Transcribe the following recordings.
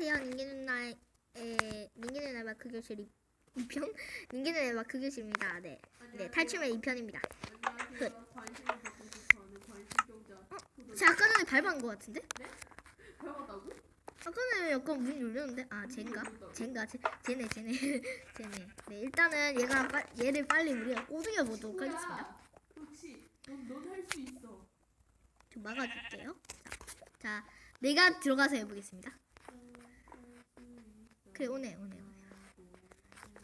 안녕하세요. 닌기 누나의 닌기 누나 마크 교실 2편 닌기 누나 마크 교실입니다. 네. 네, 탈출맨 2편입니다. 안녕하세요. 관심을 받고 싶어하는 관심병자. 제 아까 전에 밟은 것 같은데? 배웠다고? 아까 전에 약간 문 열렸는데? 아, 쟤인가? 쟤인가? 쟤, 쟤네, 쟤네. 쟤네. 네, 일단은 얘가 빠, 얘를 빨리 우리가 꼬드겨 보도록 하겠습니다. 그렇지. 넌넌할 수 있어. 좀 막아줄게요. 자, 자, 내가 들어가서 해보겠습니다. 그래, 오네, 오네, 오네.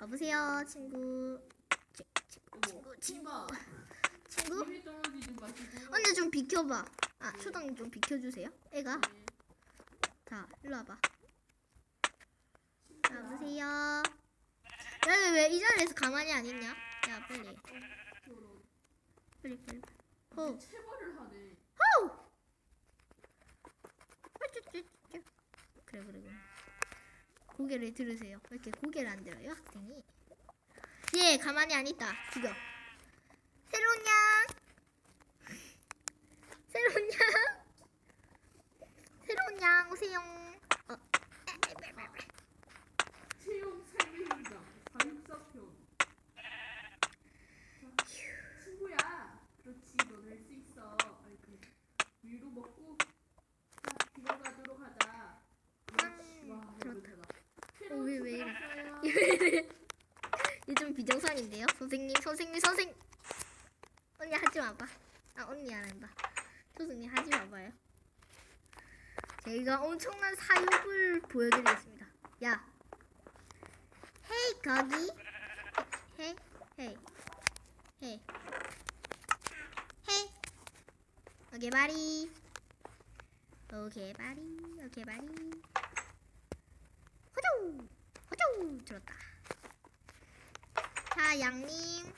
여보세요, 친구. 치, 친구, 친구, 친구. 언니 좀 비켜봐. 아, 초당 좀 비켜주세요. 애가. 네. 자, 일로 와봐. 자, 여보세요. 왜, 왜이 자리에서 가만히 안 있냐? 야, 빨리. 빨리, 빨리. 호, 체벌을 하네. 호! 그래, 그래, 그래. 고개를 들으세요. 왜 이렇게 고개를 안 들어요, 학생이? 예, 가만히 안 있다. 죽여. 새로운 양! 새로운 양! 새로운 양, 오세요. 어, 체육 삶의 현장. 사육사편. 친구야. 그렇지. 넌 할 수 있어. 아이고. 위로 먹고. 자, 들어가도록 하자. 그렇지. 와, 음, 그렇다. 배고프다. 어, 왜, 왜 이래. 이래? 이좀 비정상인데요? 선생님, 선생님, 선생. 언니 하지 마봐. 아 언니 안 한다. 교수님 하지 마봐요. 제가 엄청난 사육을 보여드리겠습니다. 야, 헤이 거기. 헤이, 헤이, 헤이, 헤이. 오케이 바리. 오케이 바리, 오케이 바리. 호조, 호조 들었다. 자, 양님.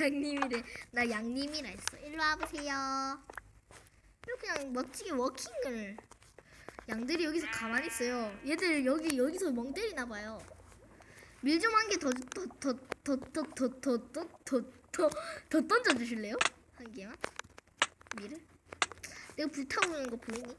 양님이래. 나 양님이라 했어. 일로 와보세요. 이렇게 그냥 멋지게 워킹을. 양들이 여기서 가만히 있어요. 얘들 여기 여기서 멍 때리나 봐요. 밀 좀 한 개 더 더 더 더 더 더 더 더 더 더 던져 주실래요? 한 개만. 밀을. 내가 불타오르는 거 보이니?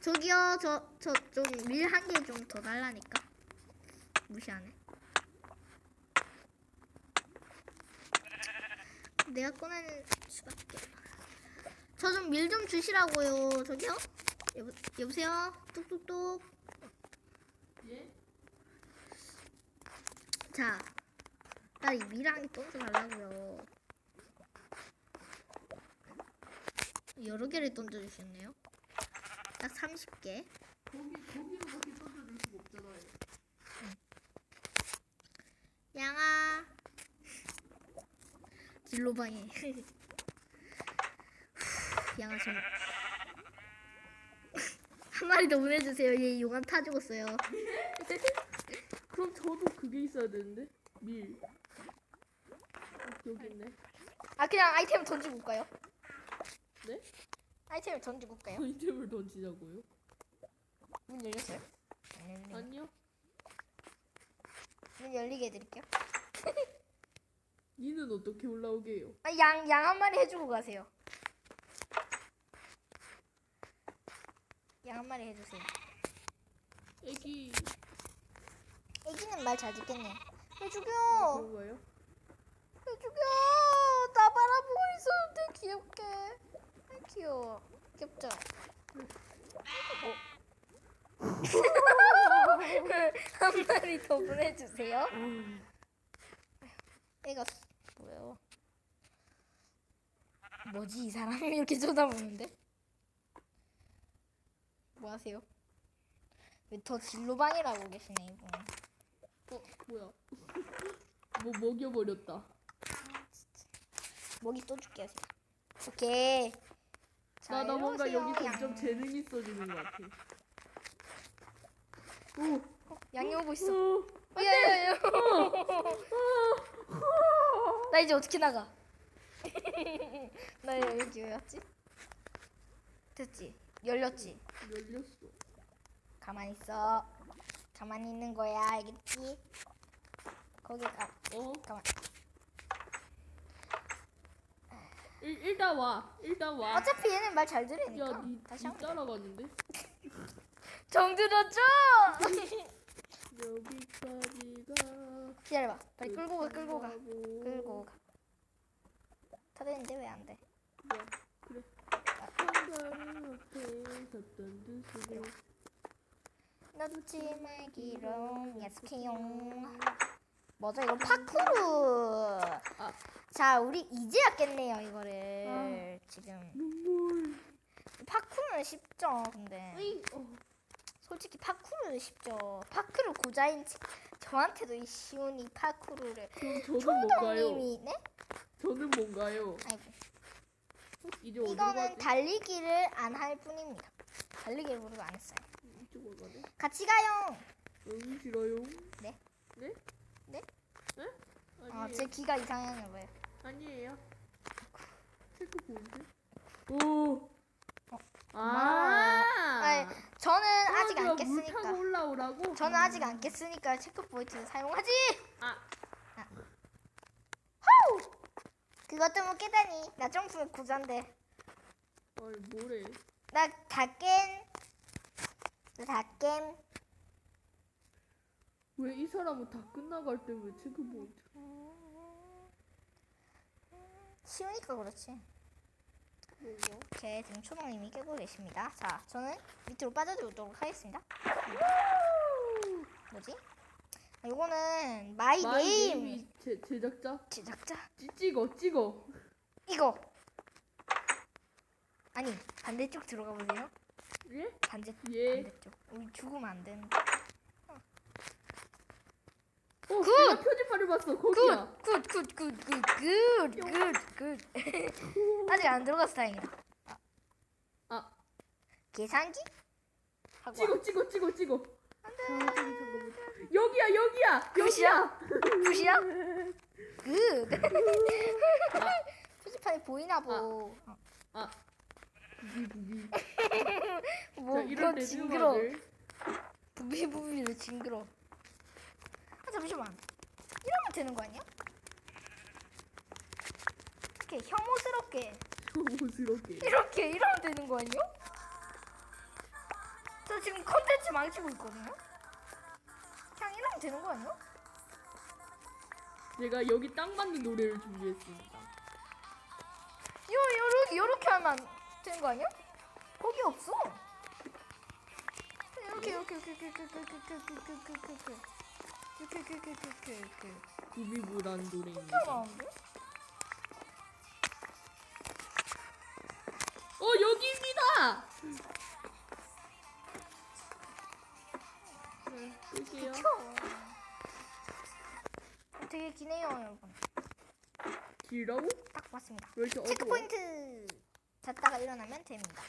저기요, 저 저 좀 밀 한 개 좀 더 달라니까. 무시하네. 내가 꺼내는 수밖에. 저 좀 밀 좀 주시라고요. 저기요. 여보, 여보세요. 뚝뚝뚝. 예? 자, 나 이 밀랑 던져 달라고요. 여러 개를 던져 주셨네요. 딱 30개. 거기 거기로밖에 던져줄 수가 없잖아요. 양아. 진로방에. 양아 좀. 한 마리 더 보내주세요. 얘 용암 타 죽었어요. 그럼 저도 그게 있어야 되는데 밀. 아, 여기 있네. 아 그냥 아이템을 던지고 올까요? 네? 아이템을 던지고 올까요? 아이템을 던지자고요? 문 열렸어요? 안 열리네. 아니요. 문 열리게 해드릴게요. 니는 어떻게 올라오게 해요? 아, 양, 양 한 마리 해주고 가세요. 양 한 마리 해주세요. 애기 애기는 말 잘 듣겠네. 해주겨! 그런가요? 해주겨! 나 바라보고 있었는데 귀엽게. 아, 귀여워. 귀엽죠? 어. 한 마리 더 보내주세요. 애가 뭐예요? 뭐지 이 사람이 이렇게 쳐다보는데? 뭐 하세요? 왜 더 진로방이라고 계시네 이분. 어 뭐야? 뭐 먹여버렸다. 먹이 또 줄게요 제가. 오케이. 자, 나, 나 뭔가 여기서 양. 좀 재능 있어지는 것 같아. 어, 양이 오고 있어. 오, 어, 야야야. 나 이제 어떻게 나가? 나 여기 왜 왔지? 됐지? 열렸지? 열렸어. 가만히 있어. 가만히 있는 거야, 알겠지? 거기 가. 어? 가만. 일, 일단 와. 일단 와. 어차피 얘는 말 잘 들으니까. 야, 니, 다시 니 한 번. 따라가는데? 정들었죠? 여기까지가 기다려봐. 빨리 끌고 가, 끌고 가. 끌고 가. 다 되는데 왜 안 돼? 그래 놓지 말기로 약속해용. 맞아 이거 파쿠르. 아. 자 우리 이제야 깼네요 이거를 지금. 눈물 파쿠르는 쉽죠 근데. 으이 어. 솔직히 파쿠르는 쉽죠. 파쿠르 고자인 치- 저한테도 이 쉬운 이 파쿠르를 그럼 저는 뭔가요? 초동님이 네? 저는 뭔가요? 아이고 이제 어디로 이거는 가지? 달리기를 안 할 뿐입니다. 달리기를 모두 안 했어요. 이쪽으로 가네? 같이 가요. 너무 싫어요 네. 네? 네? 네? 아, 아니에요 제 귀가 이상하나 봐요. 아니에요 체크 보인데? 오 어, 아, 아니, 저는 아직 안물 타고 깼으니까. 올라오라고? 저는 아직 안 깼으니까 체크 포인트를 사용하지. 아, 호우! 그것 못 깨다니. 나 점프는 고잔데. 아니 뭐래? 나다 깬. 나다 깬. 왜 이 사람은 다 끝나갈 때 왜 체크 포인트? 쉬우니까 그렇지. 오케이, 지금 초롱님이 깨고 계십니다. 자, 저는 밑으로 빠져들도록 하겠습니다. 뭐지? 아, 요거는 마이, 마이 네임 제 제작자? 제작자 찌, 찍어 찍어. 이거 아니 반대쪽 들어가 보세요. 예? 반대 예. 반대쪽. 우리 죽으면 안 되는. 어, 굿! 내가 표지판을 봤어. 거기야. 굿굿굿굿굿굿굿 아직 안 들어갔어 다행이다. 아, 계산기? 하고 찍어 찍어 찍어 찍어. 여기야 여기야? 여기야. 굿이야? 굿. 표지판이 보이나 보. 어, 아, 부비 부비. 뭐자 이런 데 징그러. 음악을. 부비부비를 징그러. 아 잠시만. 이러면 되는 거 아니야? 이렇게 혐오스럽게 혐오스럽게. 이렇게 이러면 되는 거 아니야? 저 지금 컨텐츠 망치고 있거든요. 이러면 되는 거 아니야? 제가 여기 딱 맞는 노래를 준비했습니다. 요 요렇게 요렇게 하면 안 되는 거 아니야? 거기 없어. 이렇게 이렇게 이렇게 이렇게 이렇게 이렇게 이렇게 이렇게 이렇게 이렇게 이렇게 이렇게 이렇게 이렇게 이렇게 부비부란 노래입니다. 나오는데? 어 여기입니다. 네. 켜. 되게 기네요 여러분. 길라고? 딱 봤습니다. 왜 이렇게 체크 어두워? 포인트 잤다가 일어나면 됩니다.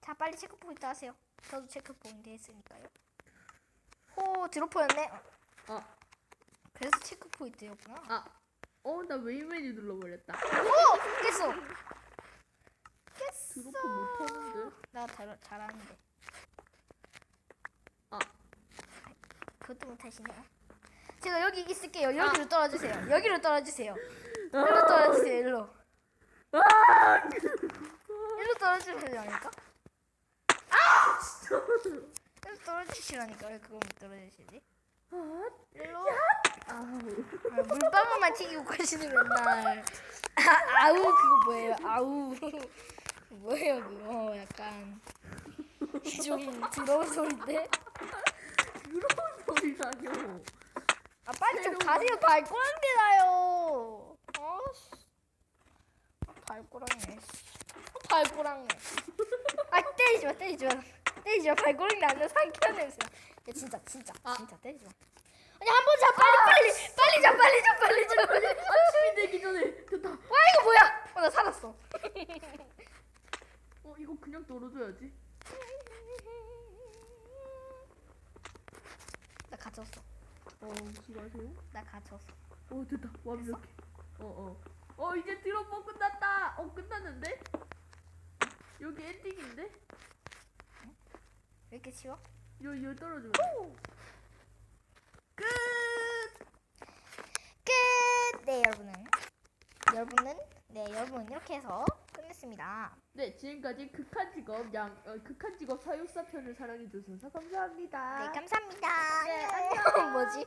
자 빨리 체크 포인트 하세요. 저도 체크 포인트 했으니까요. 오 드로퍼였네. 어, 아, 그래서 체크 포인트였구나. 아, 어, 나 메인 메뉴 눌러버렸다. 오 깼어. 깼어. 드로퍼 못하는데? 나 잘, 잘하는데. 아, 그것도 못하시네. 제가 여기 있을게요. 여기로 떨어주세요. 여기로 떨어주세요. 일로 떨어주세요. 일로. 일로 떨어주시라니까. 아! 일로 떨어주시라니까. 왜 그거 못 떨어주시지? 아, 일로. 아, 물방울만 튀기고 가시는 맨날. 아, 아우 그거 뭐예요? 아우. 뭐예요 그거? 약간 좀 더러운 소리인데. 그런 소리라뇨. 아 빨리 좀 가세요 발꼬랑내 나요. 아씨. 아, 발꼬랑내 아, 발꼬랑내 아 때리지 마 때리지 마. 때리지 마. 발꼬랑내 나는 상쾌한 냄새 야 진짜 진짜 아. 진짜 때리지 마. 아니 한번자 빨리 빨리 빨리 자 빨리 자 빨리 자. 빨리 아침이 되기 전에. 됐다. 와 이거 뭐야? 어나 살았어. 어, 이거 그냥 떨어져야지. 나 갇혔어 어, 수고하세요. 나 갇혔어 어, 됐다. 완벽해. 어, 어. 어, 이제 드로퍼 끝났다. 어, 끝났는데? 여기 엔딩인데? 왜 이렇게 쉬워? 여, 여 떨어지면 돼. 끝! 끝! 네 여러분은 여러분은 네 여러분 이렇게 해서 끝냈습니다 네, 지금까지 극한 직업 양 어, 극한 직업 사육사 편을 사랑해 주셔서 감사합니다. 네 감사합니다. 네, 안녕. 뭐지?